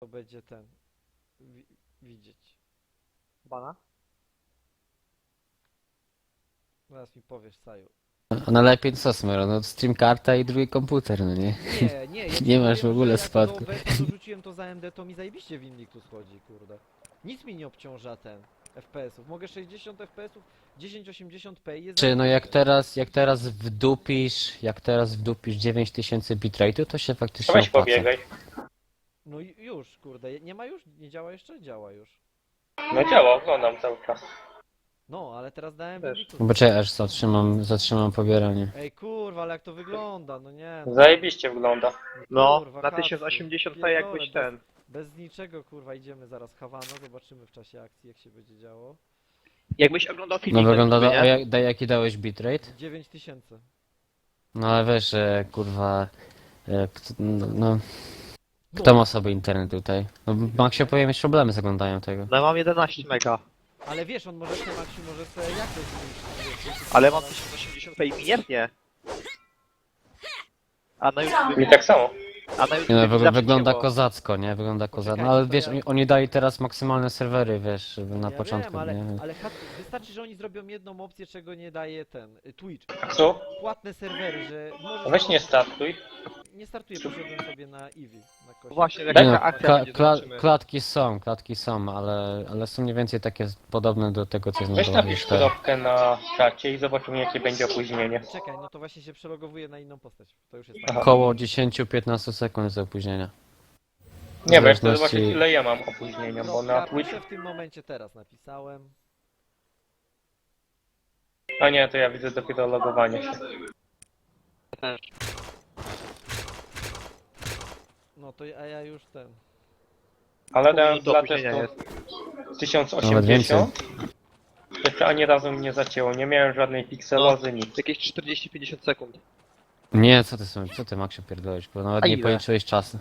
to będzie ten wi widzieć. Bana? Zaraz mi powiesz, Saju. A najlepiej co Smero? No stream karta i drugi komputer, no nie? Nie, nie, ja ci Nie masz w powiem, ogóle że spadku. Jak to OBS to rzuciłem to za AMD, to mi zajebiście winnik tu schodzi, kurde. Nic mi nie obciąża ten FPS-ów. Mogę 60 FPS-ów, 1080p i jest Czy no jak zajebiście. teraz, jak teraz wdupisz, jak teraz wdupisz 9000 bitrate'u, to się faktycznie weź opłaca. pobiegaj. No i już, kurde. Nie ma już? Nie działa jeszcze? Działa już. No działa, oglądam cały czas. No, ale teraz dałem Też. No Bo czekaj, aż zatrzymam, zatrzymam pobieranie. Ej, kurwa, ale jak to wygląda, no nie. No. Zajebiście wygląda. No, Kurwa, na kapsuł. 1080p Pierdolę, jakbyś bez- ten. Bez niczego, kurwa, idziemy zaraz Hawano, zobaczymy w czasie akcji, jak się będzie działo. Jakbyś oglądał No filmik wygląda, na do, YouTubie, o, nie? jak, daj jaki dałeś bitrate? 9000. No ale wiesz, że kurwa, e, no, No, kto ma sobie internet tutaj? No Maxio powiem mieć problemy z oglądaniem tego. No ja mam 11 mega, Ale wiesz, on może sobie, Maksiu, może sobie jakoś zmniejszyć. wiesz, jeśli ale mam 1080p i mi jebnie. A na YouTube, Mi tak samo. a na YouTube Nie no, mi zawsze wygląda działało. kozacko, nie? Wygląda kozacko. No ale wiesz, ja- oni, oni dali teraz maksymalne serwery, wiesz, żeby na ja początku, wiem, ale, nie? ale hat- wystarczy, że oni zrobią jedną opcję, czego nie daje ten, y, Twitch. Co? Płatne serwery, że możesz... Weź nie startuj. Nie startuję, poszedłem sobie na Eevee, na. Właśnie, Daj Nie akcja kla, będzie, kla, zobaczymy. klatki są, klatki są, ale, ale są mniej więcej takie podobne do tego, co jest na Weź napisz kropkę na czacie i zobaczymy jakie będzie opóźnienie. Czekaj, no to właśnie się przelogowuję na inną postać. To już jest Aha. tak. Około 10-15 sekund z opóźnienia. Nie wiem, zależności- zobaczyć ile ja mam opóźnienia, bo No, na ja Twitch... piszę w tym momencie teraz napisałem. A nie, to ja widzę dopiero logowanie się. No to ja, a ja już ten. Ale Pół dałem minuty dla opóźnienia testu Nawet 1080. Jeszcze ani razu mnie zacięło, nie miałem żadnej pikselozy, nic. Jakieś 40-50 sekund. Nie, co ty sobie, co ty Maxio pierdolisz, bo nawet A nie ile? policzyłeś czasu.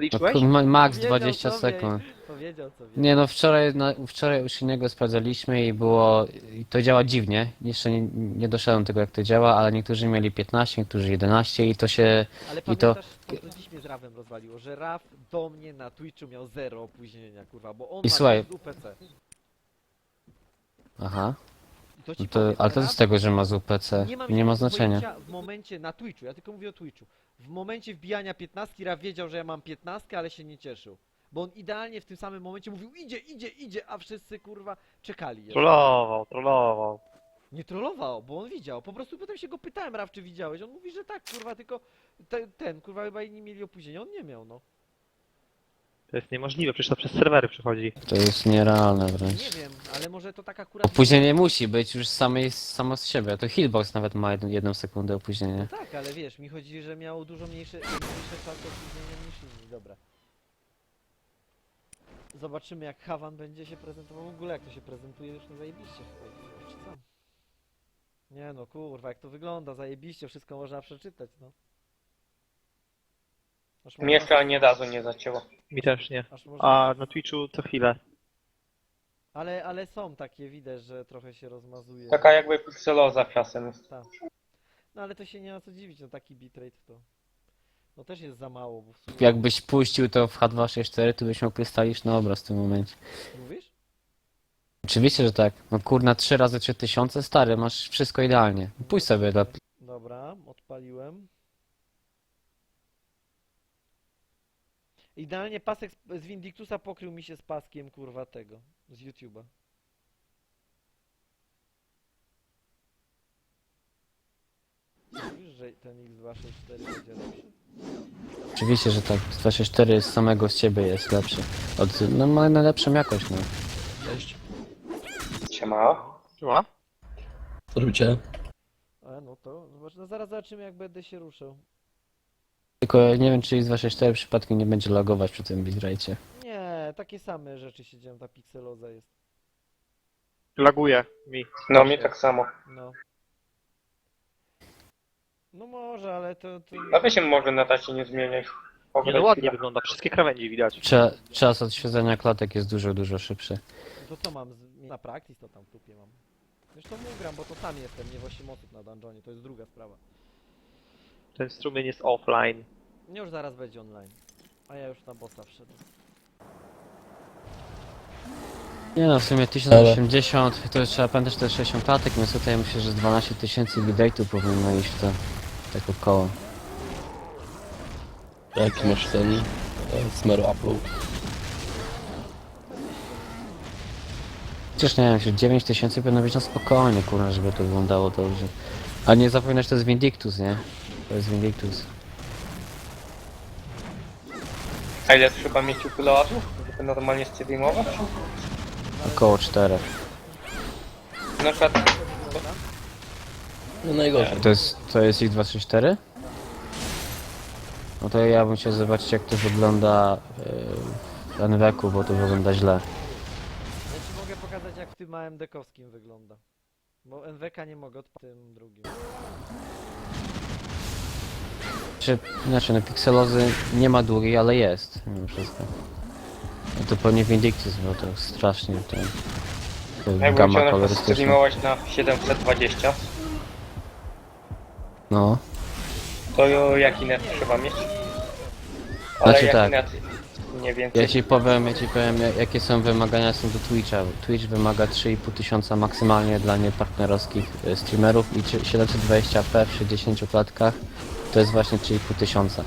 No, Liczyłeś? ma- max Powiedział 20 sobie. sekund. Powiedział co wie. Nie no, wczoraj, na, wczoraj już innego sprawdzaliśmy i było, i to działa dziwnie. Jeszcze nie, nie doszedłem do tego jak to działa, ale niektórzy mieli 15, niektórzy 11 i to się, Ale I to- pamiętasz, to, dziś mnie z Rawem rozwaliło, że Raw do mnie na Twitchu miał zero opóźnienia, kurwa, bo on I ma słuchaj- UPC. aha, to ci no to, powiem, ale to Raw z tego, że ma z UPC, nie, mam nie ma żadnego znaczenia. pojęcia W momencie na Twitchu, ja tylko mówię o Twitchu. W momencie wbijania 15 Raw wiedział, że ja mam 15, ale się nie cieszył. Bo on idealnie w tym samym momencie mówił idzie, idzie, idzie, a wszyscy kurwa czekali. jeszcze. Trollował, trollował. Nie trollował, bo on widział. Po prostu potem się go pytałem, Raw, czy widziałeś? On mówi, że tak, kurwa, tylko te, ten, kurwa, chyba inni mieli opóźnienie. On nie miał, no. To jest niemożliwe, przecież to przez serwery przychodzi. To jest nierealne wręcz. Nie wiem, ale może to tak akurat... Opóźnienie musi być już samej, samo z siebie. To Hitbox nawet ma jedną, jedną sekundę opóźnienia. Tak, ale wiesz, mi chodzi, że miał dużo mniejsze, mniejsze czas opóźnienia niż inni, dobra. Zobaczymy jak Havan będzie się prezentował w ogóle, jak to się prezentuje już na zajebiście chyba, czy co? Nie no, kurwa, jak to wygląda, zajebiście, wszystko można przeczytać, no. Aż Mnie jeszcze ani razu nie zacięło. Mi też nie. aż. A na Twitchu co chwilę. Ale, ale są takie, widać, że trochę się rozmazuje. Taka jakby pikseloza czasem jest. Tak. No ale to się nie ma co dziwić, no taki bitrate to... No też jest za mało, bo w sumie... Jakbyś puścił to w H264, to byś mógł wystawić na obraz w tym momencie. Mówisz? Oczywiście, że tak. No kurna, 3 razy 3000, stary, masz wszystko idealnie. Pójdź sobie do... Dobra, odpaliłem. Idealnie pasek z Vindictusa pokrył mi się z paskiem, kurwa, tego, z YouTube'a. Mówisz, że ten X264 będzie lepszy? Oczywiście, że tak. 264 z samego z ciebie jest lepszy. Od, no ma najlepszą jakość, no. Cześć. Siema. Siema? Co robicie? A no to, zobacz, no zaraz zobaczymy jak będę się ruszał. Tylko ja nie wiem, czy X264 przypadkiem nie będzie logować przy tym bitrate. Nie, takie same rzeczy się dzieją, ta pikseloza jest. Laguje mi. No mnie tak samo. No. No może, ale to... to... A wy się może na tacie nie zmieniać. Nie, no ładnie wygląda, wszystkie krawędzi widać. Cza, czas odświeżania klatek jest dużo, dużo szybszy. To co mam? Z... Na practice to tam w dupie mam. Zresztą mu gram, bo to sam jestem, nie w 8 osób na dungeonie, to jest druga sprawa. Ten strumień jest offline. Nie już zaraz będzie online. A ja już na bossa wszedłem. Nie no, w sumie 1080, to już trzeba pamiętać, że to jest 60 klatek, więc tutaj myślę, że z 12 tysięcy bitrate'u powinno iść to tak około. Jaki masz ten e, Smero upload? Przecież nie wiem, że 9 tysięcy powinno być na spokojnie, kurwa, żeby to wyglądało dobrze. A nie zapominać, to jest Vindictus, nie? To jest Vindictus. A ile trzeba mieć uploadów, żeby normalnie streamować? Około 4. Na przykład No najgorzej. To jest, to jest ich 234? No to ja bym chciał zobaczyć jak to wygląda yy, w NWK-u, bo to wygląda źle. Ja ci mogę pokazać jak w tym AMD-kowskim wygląda. Bo NWK nie mogę odpalić tym drugim. Czy, znaczy, no pikselozy nie ma długiej, ale jest, mimo wszystko. No to pewnie Vindictus, bo to strasznie ten... Jakbym gamma przykład kolorystyczna. streamować na 720, No. to jo- jaki net trzeba mieć? Ale Znaczy jaki tak. net? Nie więcej. Ja ci powiem, ja ci powiem ja- jakie są wymagania są do Twitcha. Twitch wymaga 3,5 tysiąca maksymalnie dla niepartnerowskich e, streamerów i trzy- 720p w 60 klatkach to jest właśnie 3,5 tysiąca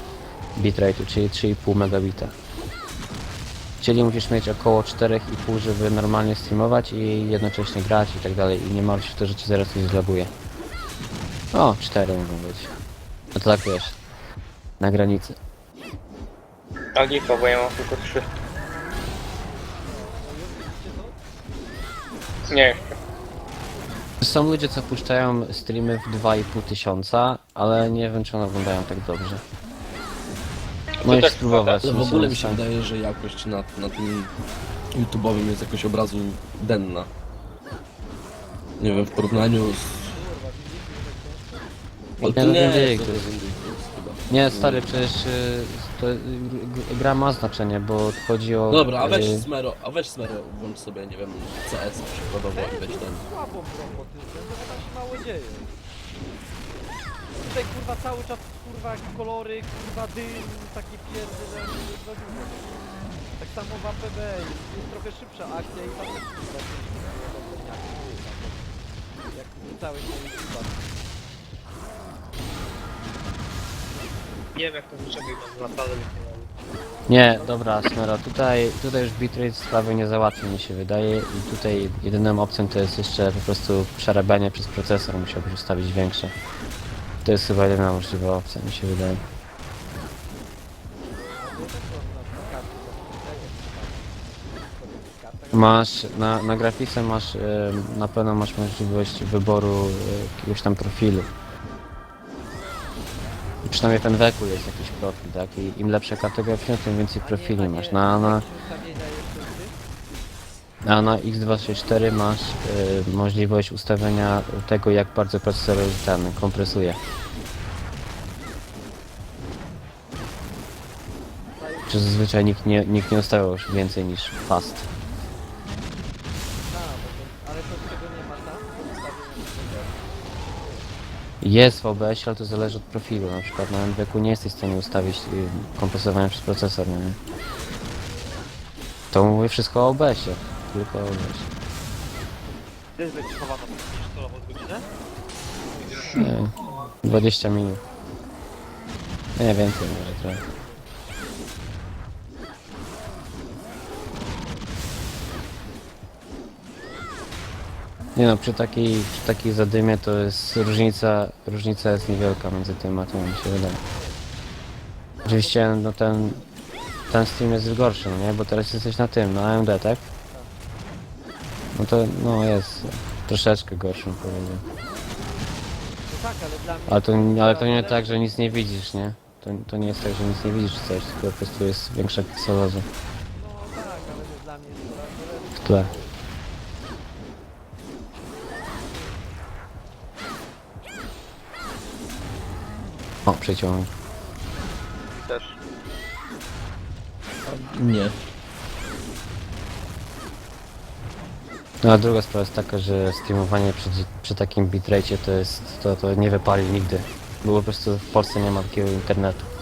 bitrate'u, czyli 3,5 megabita. Czyli musisz mieć około 4,5 żeby normalnie streamować i jednocześnie grać i tak dalej i nie martw się to, że ci zaraz coś zlaguje. O, 4 mogą być. No to tak wiesz, na granicy. A lipa, bo ja mam tylko 3. Nie. Są ludzie, co puszczają streamy w 2,5 tysiąca, ale nie wiem, czy one wyglądają tak dobrze. Możesz tak spróbować. Ale w myślę, ogóle że mi się tak. wydaje, że jakość na, na tym YouTube'owym jest jakoś obrazu denna. Nie wiem, w porównaniu z... Ale to Ja nie jak to to jest. Nie, stary, przecież y, to, y, g- gra ma znaczenie, bo chodzi o... Dobra, a weź y, Smero, a weź Smero, włącz sobie, nie wiem, CS przykładowo i weź ten. Słabą tym względem, bo tam się mało dzieje. Tutaj kurwa cały czas kurwa kolory, kurwa dym, takie pierdy, że. Tak samo w APB jest, jest trochę szybsza akcja i tam jest kurwa jak jak wrzucałeś na YouTube'a. Nie wiem jak to muszę wyglądać, naprawdę nie dobra, Smero, tutaj, tutaj już bitrate sprawy nie załatwi, mi się wydaje i tutaj jedyną opcją to jest jeszcze po prostu przerabianie przez procesor, musiałbyś ustawić większe. To jest chyba jedyna możliwa opcja, mi się wydaje. Masz, na, na grafice masz, na pewno masz możliwość wyboru e, jakiegoś tam profilu. Przynajmniej w NWK jest jakiś profil, tak? I im lepsza kategoria, tym więcej profili masz. Na, na, jeszcze ty? a na X264 masz y, możliwość ustawienia tego, jak bardzo procesor ten kompresuje. Czy zazwyczaj nikt nie, nikt nie ustawiał już więcej niż fast. Jest w OBS, ale to zależy od profilu. Na przykład na NWK nie jesteś w stanie ustawić y, kompresowania przez procesor, no nie? To mówię wszystko o OBS-ie. Tylko o OBS-ie. Gdzie jest będzie chowana? Będziesz to od godzinę? Nie, 20 minut. Nie więcej może trochę. Nie no, przy takiej, przy takiej zadymie to jest różnica, różnica jest niewielka między tym a tym, mi się wydaje. Oczywiście, no ten, ten stream jest gorszy, no nie? Bo teraz jesteś na tym, na AMD, tak? No to, no jest troszeczkę gorszym powiedział. Ale to, ale to nie tak, że nic nie widzisz, nie? To, to nie jest tak, że nic nie widzisz coś, tylko po prostu jest większa pikseloza No tak, ale to dla mnie jest coraz w tle. O, przeciąłem. Też. Nie. No a druga sprawa jest taka, że streamowanie przy, przy takim bitrate to jest, to, to nie wypali nigdy. Bo po prostu w Polsce nie ma takiego internetu.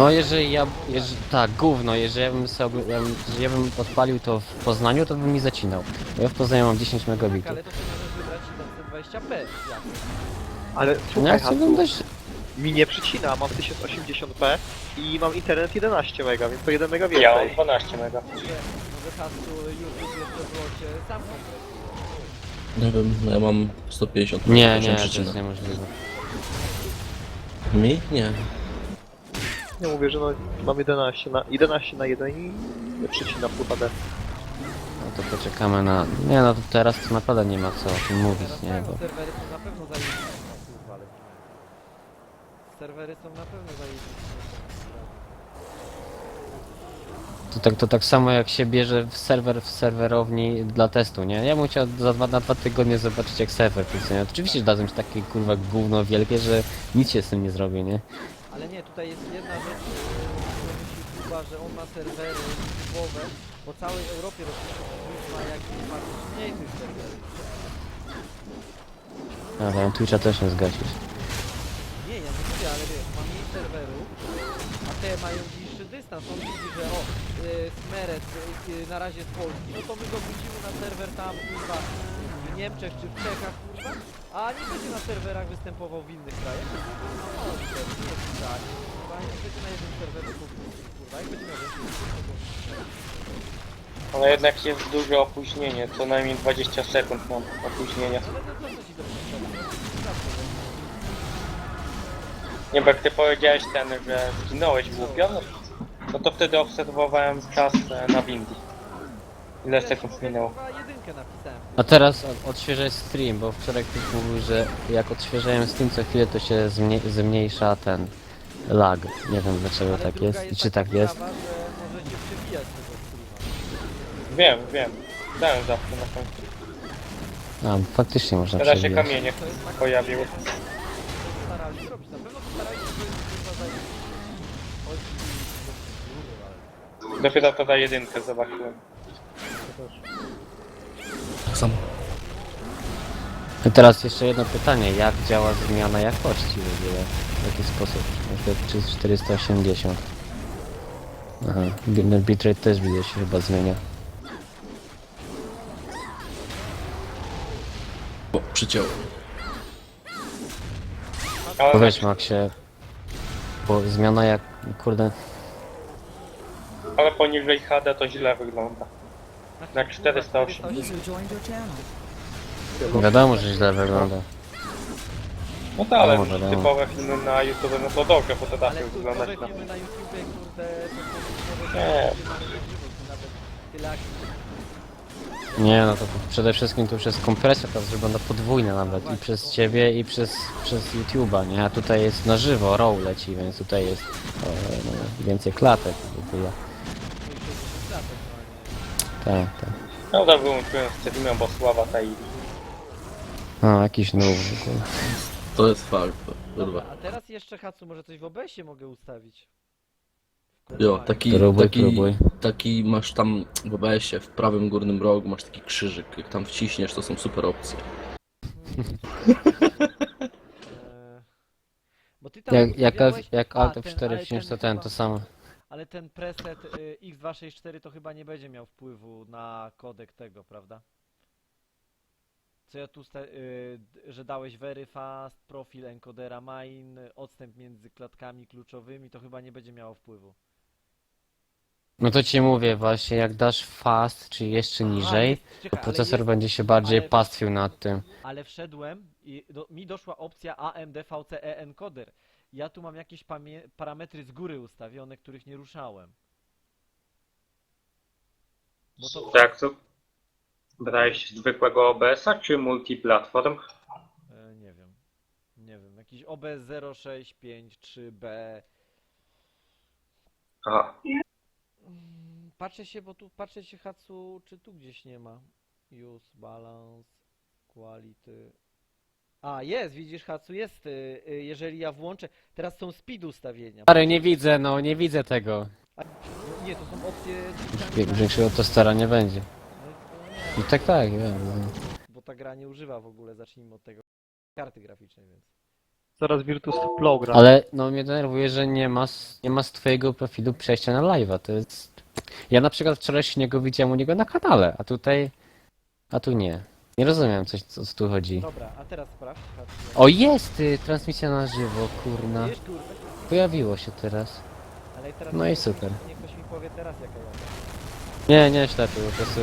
No jeżeli ja, jeż, tak, gówno, jeżeli ja bym sobie, ja bym, jeżeli ja bym odpalił to w Poznaniu, to bym mi zacinał. Bo ja w Poznaniu mam 10 Tak, megabitów. ale to sobie możesz wybrać i 20p. Jak? Ale No słuchaj, ja chcę Hasu, oglądać... mi nie przycina, mam 1080p i mam internet 11 mega, więc to 1 mega Ja mam więcej. 12 mega. Może YouTube. Nie wiem, no ja mam 150. Nie, nie, to jest niemożliwe. Mi? Nie. Ja mówię, że no, mam 11 na 11 na 1 i nie przycina Full HD. No to poczekamy na... Nie no, to teraz to naprawdę nie ma co o tym mówić, Teraz nie, bo... serwery są na pewno zajebiste. Kurwa, ale... Serwery są na pewno zajebiste. To tak, to tak samo jak się bierze w serwer w serwerowni dla testu, nie? Ja bym chciał za dwa, na dwa tygodnie zobaczyć jak serwer funkcjonuje. Oczywiście że dadzą się takie kurwa gówno wielkie, że nic się z tym nie zrobi, nie? Ale nie, tutaj jest jedna rzecz, która myśli Kuba, że on ma serwery typowe, po całej Europie Twitch ma jakieś ma mniej tych serwerów. A tam Twitcha też nie zgasisz. Nie, ja nie mówię, ale wiesz, ma mniej serwerów, a te mają bliższy dystans. On widzi, że o, y, Smerec y, na razie z Polski, no to my go wrócimy na serwer tam, kurwa, w Niemczech czy w Czechach, kurwa, a nie będzie na serwerach występował w innych krajach. No, nie jest tak, kurwa, nie będzie na jednym serwerze po prostu, kurwa, jak będzie miał Ale jednak jest duże opóźnienie, co najmniej 20 sekund mam opóźnienia. Ale to, to co ci do przeszkadza? Nie, bo jak ty powiedziałeś ten, że zginąłeś głupio, no, no to wtedy obserwowałem czas e, na windy. Ile sekund minęło? Chyba jedynkę napisałem. A teraz od- odświeżaj stream, bo wczoraj ktoś mówił, że jak odświeżałem stream co chwilę, to się zmniej, zmniejsza ten lag. Nie wiem dlaczego Ale tak druga jest i czy taka tak jest. sprawa, że możecie przebijać tego streama. Wiem, wiem. Dałem zawsze na końcu. A, faktycznie można Teraz się przewijać. kamienie To jest pojawiły. starali zrobić. Na pewno starali się zrobić kurwa zajęcie. Choć do góry, ale... Dopiero to za jedynkę zobaczyłem. I teraz jeszcze jedno pytanie, jak działa zmiana jakości w ogóle? W jaki sposób? Na przykład czy 480? Aha, bi- bitrate też widzę się chyba zmienia. O, przyciął. Powiedz Maxie, bo zmiana jak, kurde, Ale poniżej HD to źle wygląda. Na 408. User joined your channel. Wiadomo, że źle wygląda. No tak, ale No, wiadomo. typowe filmy na YouTube, no to dobrze, bo to da Ale się wyglądać nowe na... filmy na YouTubie, kurde, to są Nie. nawet tyle akcji. Nie, no to przede wszystkim tu przez kompresję to wygląda podwójne nawet i przez ciebie i przez, przez YouTube'a, nie? A tutaj jest na żywo, row leci, więc tutaj jest o, no, więcej klatek w ogóle. Tak, tak. No to wyłączyłem streamem, bo sława ta i... No, jakiś nów w ogóle. To jest fakt, kurwa. Dobra, a teraz jeszcze Hatsu, może coś w OBS-ie mogę ustawić. W Jo, taki, Próbuj, taki, próbuj. taki masz tam w OBS-ie, w prawym górnym rogu masz taki krzyżyk. Jak tam wciśniesz, to są super opcje. Eee, Bo ty tam Jak, jak, ustawiałeś- jak A, Alt ten- F4 ale wciśniesz, to ten ten, chyba- to samo. Ale ten preset y, X264 to chyba nie będzie miał wpływu na kodek tego, prawda? Co ja tu, sta- y, d- że dałeś very fast, profil encodera mine, odstęp między klatkami kluczowymi, to chyba nie będzie miało wpływu. No to ci mówię właśnie, jak dasz fast, czyli jeszcze A, niżej, jest- to ale procesor jest- będzie się bardziej ale- pastwił nad tym. Ale wszedłem i do, mi doszła opcja AMD VCE encoder. Ja tu mam jakieś pamie- parametry z góry ustawione, których nie ruszałem. Bo to... Tak, to... Brałeś zwykłego OBS-a czy multiplatform? E, nie wiem. Nie wiem. Jakiś OBS 0653B. Aha. Mm, Patrzę się, bo tu patrzę się Hatsu, czy tu gdzieś nie ma. Use, balance, quality. A, jest, widzisz Hatsu, jest. y, y, Jeżeli ja włączę. Teraz są speed ustawienia. Stary, nie widzę, no nie widzę tego. No, nie, to są opcje. Wie- Większego to stara nie będzie. No, tak, tak, wiem. no. bo ta gra nie używa w ogóle, zacznijmy od tego. Karty graficznej, więc. Zaraz Virtus Flow gra. Ale no mnie denerwuje, że nie ma, z- nie ma z twojego profilu przejścia na live'a. To jest. Ja na przykład wczoraj się niego widziałem u niego na kanale, a tutaj. A tu nie. Nie rozumiem coś co, co tu chodzi. Dobra, a teraz sprawdź. O jest! y, Transmisja na żywo, kurna. Wiesz, Pojawiło się teraz. ale teraz No i super. niech ktoś mi powie teraz jaka jazda. Nie, nie ślepy, po prostu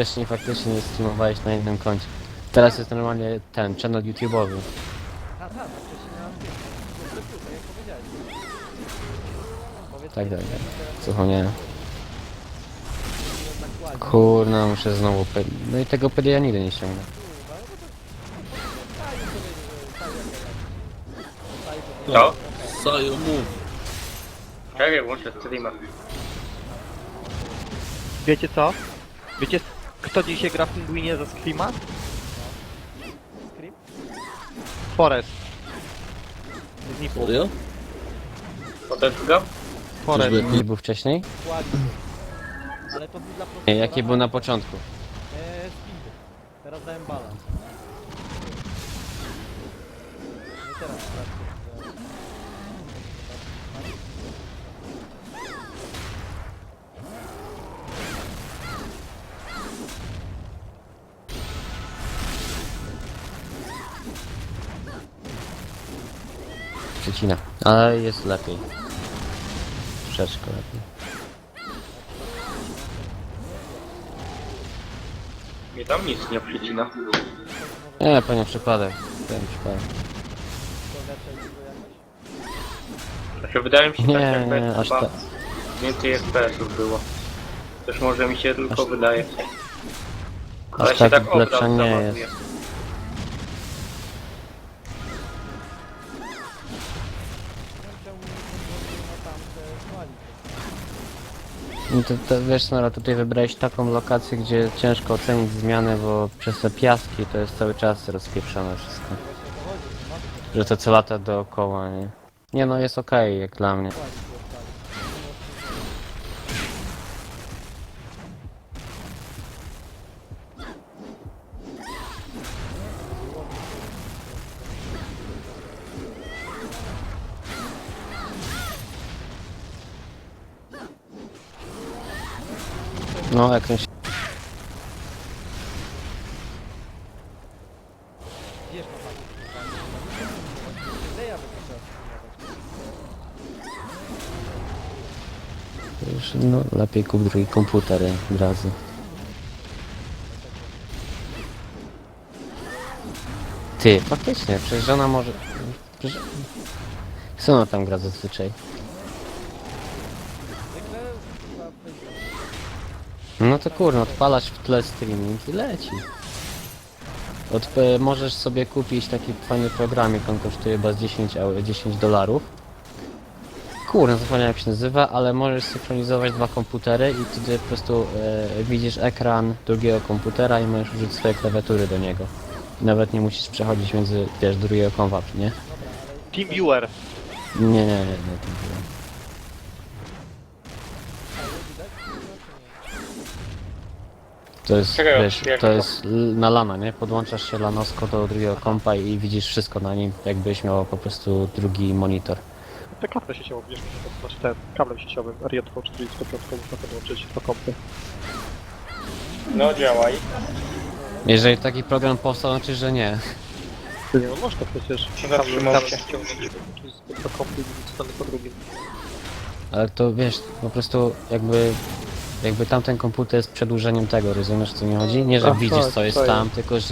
wcześniej faktycznie nie streamowałeś na innym koncie. Teraz jest normalnie ten channel YouTube'owy. A tak, wcześniej miałem jak powiedziałeś. Powiedz Tak, mi, tak, tak. Co nie. nakładnie. Kurna, muszę znowu pe... No i tego PD ja nigdy nie ściągnę. Kurwa, no to... Saju sobie, że- Saju. Saju to Co? Sajo, mów. Czekaj, włączę streama. Wiecie co? Wiecie kto dzisiaj gra w Pinguinie za Screama? Scream? Forest. Z Nipu. Serio? Potem go? Forest. Czyżby- był wcześniej? Dokładnie. Ale to był dla Nie, profesora. jaki był na początku? Eee, speedy. Teraz dałem balans. No i teraz sprawdźcie. Ale jest lepiej. Troszeczkę lepiej. Nie tam nic nie przycina. Nie, pewnie przypadek. Pewnie przypadek. Znaczy, wydaje mi się Nie, tak jakby nie, aż chyba tak. więcej FPS-ów było. Też może mi się tylko Aż- wydaje. Ale Aż się tak tak lepsza obraz nie załaduje. jest. Ja No to, to wiesz, tutaj wybrałeś taką lokację, gdzie ciężko ocenić zmiany, bo przez te piaski to jest cały czas rozpieprzone wszystko. Że to co lata dookoła, nie? Nie no, jest okej, jak dla mnie. No, jak ten się... Wiesz, no. Już, no, lepiej kup drugi komputer od razu. Ty, faktycznie, przecież żona może... Przecież... Co ona tam gra zazwyczaj? No to kurno, odpalasz w tle streaming i leci. Od, e, możesz sobie kupić taki fajny programik, on kosztuje chyba z 10, au- 10 dolarów. Kurde, zapomniałem jak się nazywa, ale możesz synchronizować dwa komputery i wtedy po prostu e, widzisz ekran drugiego komputera i możesz użyć swojej klawiatury do niego. Nawet nie musisz przechodzić między, wiesz, drugiego kompa, nie? TeamViewer. Nie, nie, nie, nie, to było. To jest, Czekaj, wiesz, jak to to? jest l- na lana, nie? Podłączasz się lanosko do drugiego kompa i widzisz wszystko na nim, jakbyś miał po prostu drugi monitor. Te kablem sieciowym, wiesz, znaczy ten kablem sieciowym R1 45 można podłączyć do kompy. No działaj. Jeżeli taki program powstał, znaczy, że nie. Ty nie, no można przecież kablem ściągnąć do kompy i strony po drugim. Ale to wiesz, po prostu jakby jakby tamten komputer jest przedłużeniem tego, rozumiesz co mi chodzi? Nie, że Ach, widzisz tak, co jest to jest. tam, tylko że